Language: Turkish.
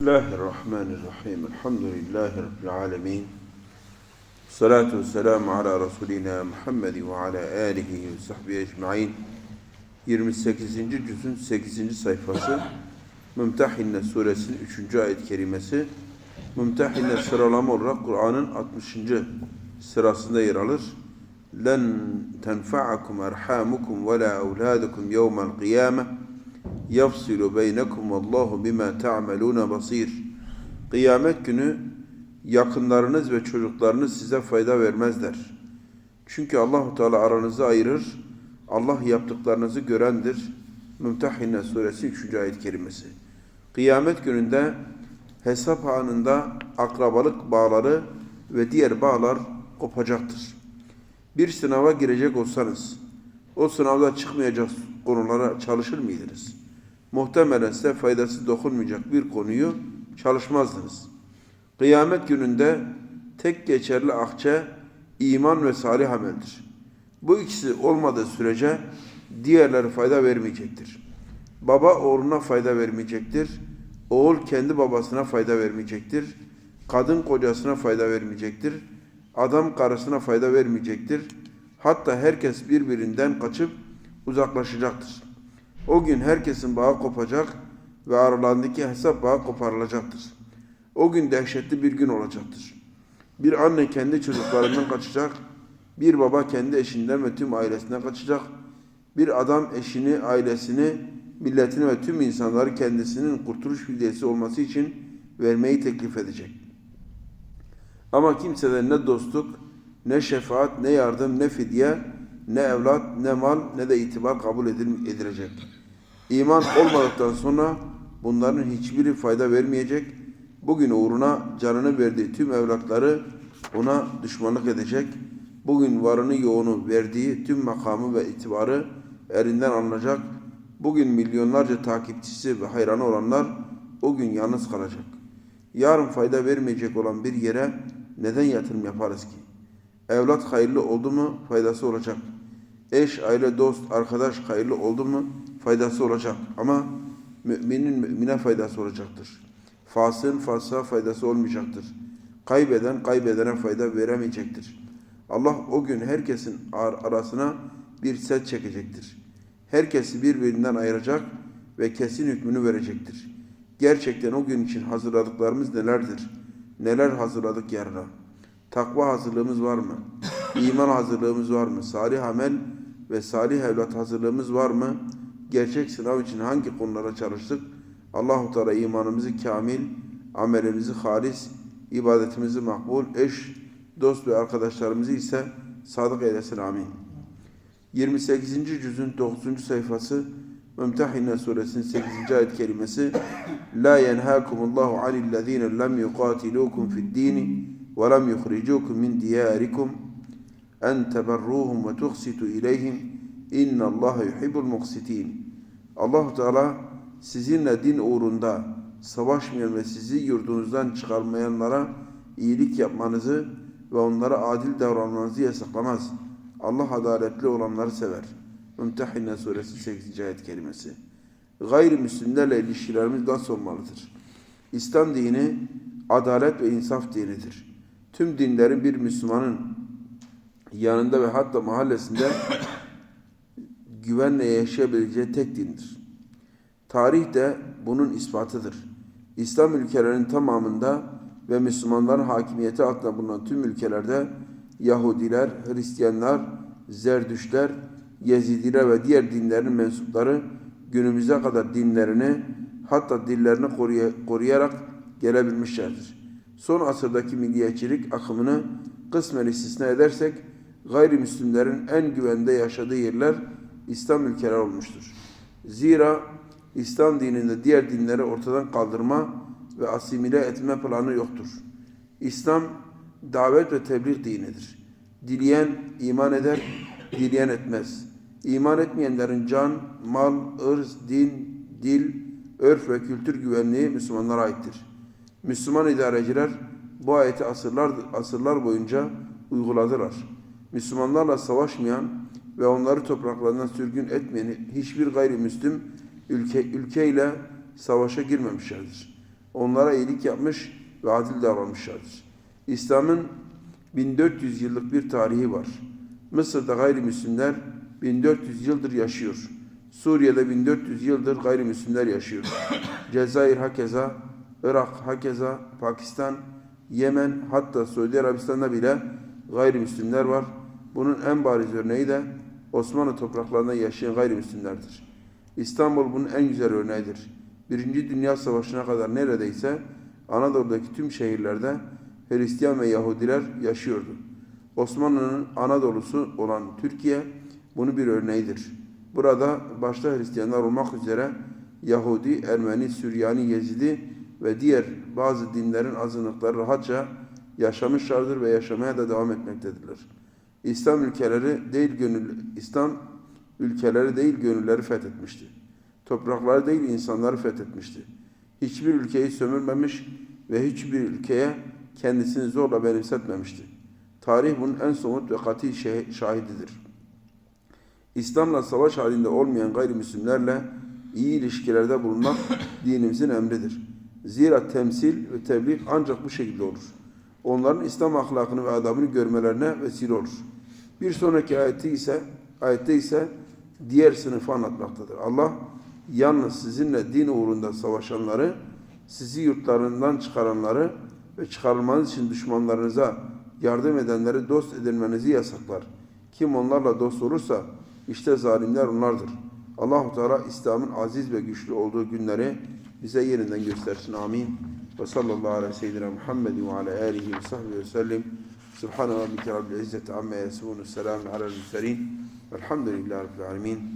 Bismillahirrahmanirrahim. Elhamdülillahi Rabbil alemin. Salatu selamu ala Resulina Muhammed ve ala alihi ve sahbihi ecma'in. 28. cüzün 8. sayfası Mümtehinne suresinin 3. ayet-i kerimesi. Mümtehinne sıralama olarak Kur'an'ın 60. sırasında yer alır. Len tenfa'akum erhamukum ve la evladukum yevmel yafsilu beynekum vallahu bima ta'malun basir. Kıyamet günü yakınlarınız ve çocuklarınız size fayda vermezler. Çünkü Allahu Teala aranızı ayırır. Allah yaptıklarınızı görendir. Mümtehine suresi 3. ayet kerimesi. Kıyamet gününde hesap anında akrabalık bağları ve diğer bağlar kopacaktır. Bir sınava girecek olsanız o sınavda çıkmayacak konulara çalışır mıydınız? Muhtemelen size faydası dokunmayacak bir konuyu çalışmazdınız. Kıyamet gününde tek geçerli akçe iman ve salih ameldir. Bu ikisi olmadığı sürece diğerleri fayda vermeyecektir. Baba oğluna fayda vermeyecektir. Oğul kendi babasına fayda vermeyecektir. Kadın kocasına fayda vermeyecektir. Adam karısına fayda vermeyecektir. Hatta herkes birbirinden kaçıp uzaklaşacaktır. O gün herkesin bağı kopacak ve aralarındaki hesap bağı koparılacaktır. O gün dehşetli bir gün olacaktır. Bir anne kendi çocuklarından kaçacak, bir baba kendi eşinden ve tüm ailesinden kaçacak, bir adam eşini, ailesini, milletini ve tüm insanları kendisinin kurtuluş fidyesi olması için vermeyi teklif edecek. Ama kimseden ne dostluk, ne şefaat, ne yardım, ne fidye, ne evlat, ne mal, ne de itibar kabul edilecek. İman olmadıktan sonra bunların hiçbiri fayda vermeyecek. Bugün uğruna canını verdiği tüm evlatları ona düşmanlık edecek. Bugün varını yoğunu verdiği tüm makamı ve itibarı elinden alınacak. Bugün milyonlarca takipçisi ve hayranı olanlar o gün yalnız kalacak. Yarın fayda vermeyecek olan bir yere neden yatırım yaparız ki? Evlat hayırlı oldu mu faydası olacak. Eş, aile, dost, arkadaş hayırlı oldu mu faydası olacak. Ama müminin mümine faydası olacaktır. Fasığın fasığa faydası olmayacaktır. Kaybeden kaybedene fayda veremeyecektir. Allah o gün herkesin arasına bir set çekecektir. Herkesi birbirinden ayıracak ve kesin hükmünü verecektir. Gerçekten o gün için hazırladıklarımız nelerdir? Neler hazırladık yarına? Takva hazırlığımız var mı? İman hazırlığımız var mı? Salih amel ve salih evlat hazırlığımız var mı? Gerçek sınav için hangi konulara çalıştık? Allahu Teala imanımızı kamil, amelimizi halis, ibadetimizi makbul, eş, dost ve arkadaşlarımızı ise sadık eylesin. Amin. 28. cüzün 9. sayfası Mümtehine suresinin 8. ayet kelimesi La yenhâkumullahu anillezîne lem yuqâtilûkum fid-dîni ve lem yukhricukum min diyârikum en teberruhum ve tuhsitu ileyhim inna Allah yuhibbul muksitin. Allah Teala sizinle din uğrunda savaşmayan ve sizi yurdunuzdan çıkarmayanlara iyilik yapmanızı ve onlara adil davranmanızı yasaklamaz. Allah adaletli olanları sever. Mümtehine suresi 8. ayet kelimesi. Gayrimüslimlerle ilişkilerimiz nasıl olmalıdır? İslam dini adalet ve insaf dinidir. Tüm dinlerin bir Müslümanın yanında ve hatta mahallesinde güvenle yaşayabileceği tek dindir. Tarih de bunun ispatıdır. İslam ülkelerinin tamamında ve Müslümanların hakimiyeti altında bulunan tüm ülkelerde Yahudiler, Hristiyanlar, Zerdüşler, Yezidiler ve diğer dinlerin mensupları günümüze kadar dinlerini hatta dillerini koruyarak gelebilmişlerdir. Son asırdaki milliyetçilik akımını kısmen istisna edersek gayrimüslimlerin en güvende yaşadığı yerler İslam ülkeler olmuştur. Zira İslam dininde diğer dinleri ortadan kaldırma ve asimile etme planı yoktur. İslam davet ve tebliğ dinidir. Dileyen iman eder, dileyen etmez. İman etmeyenlerin can, mal, ırz, din, dil, örf ve kültür güvenliği Müslümanlara aittir. Müslüman idareciler bu ayeti asırlar, asırlar boyunca uyguladılar. Müslümanlarla savaşmayan ve onları topraklarından sürgün etmeyen hiçbir gayrimüslim ülke, ülkeyle savaşa girmemişlerdir. onlara iyilik yapmış ve adil davranmışlardır. İslam'ın 1400 yıllık bir tarihi var. Mısır'da gayrimüslimler 1400 yıldır yaşıyor. Suriye'de 1400 yıldır gayrimüslimler yaşıyor. Cezayir hakeza, Irak hakeza, Pakistan, Yemen hatta Suudi Arabistan'da bile gayrimüslimler var. Bunun en bariz örneği de Osmanlı topraklarında yaşayan gayrimüslimlerdir. İstanbul bunun en güzel örneğidir. Birinci Dünya Savaşı'na kadar neredeyse Anadolu'daki tüm şehirlerde Hristiyan ve Yahudiler yaşıyordu. Osmanlı'nın Anadolu'su olan Türkiye bunun bir örneğidir. Burada başta Hristiyanlar olmak üzere Yahudi, Ermeni, Süryani, Yezidi ve diğer bazı dinlerin azınlıkları rahatça yaşamışlardır ve yaşamaya da devam etmektedirler. İslam ülkeleri değil gönül İslam ülkeleri değil gönülleri fethetmişti. Toprakları değil insanları fethetmişti. Hiçbir ülkeyi sömürmemiş ve hiçbir ülkeye kendisini zorla benimsetmemişti. Tarih bunun en somut ve kat'i şahididir. İslam'la savaş halinde olmayan gayrimüslimlerle iyi ilişkilerde bulunmak dinimizin emridir. Zira temsil ve tebliğ ancak bu şekilde olur. Onların İslam ahlakını ve adabını görmelerine vesile olur. Bir sonraki ayette ise ayette ise diğer sınıfı anlatmaktadır. Allah yalnız sizinle din uğrunda savaşanları, sizi yurtlarından çıkaranları ve çıkarılmanız için düşmanlarınıza yardım edenleri dost edinmenizi yasaklar. Kim onlarla dost olursa işte zalimler onlardır. Allahu Teala İslam'ın aziz ve güçlü olduğu günleri bize yeniden göstersin. Amin. Ve sallallahu aleyhi ve seyyidina Muhammed ve ala alihi ve sahbihi ve سبحان ربك رب العزة عما يصفون السلام على المرسلين والحمد لله رب العالمين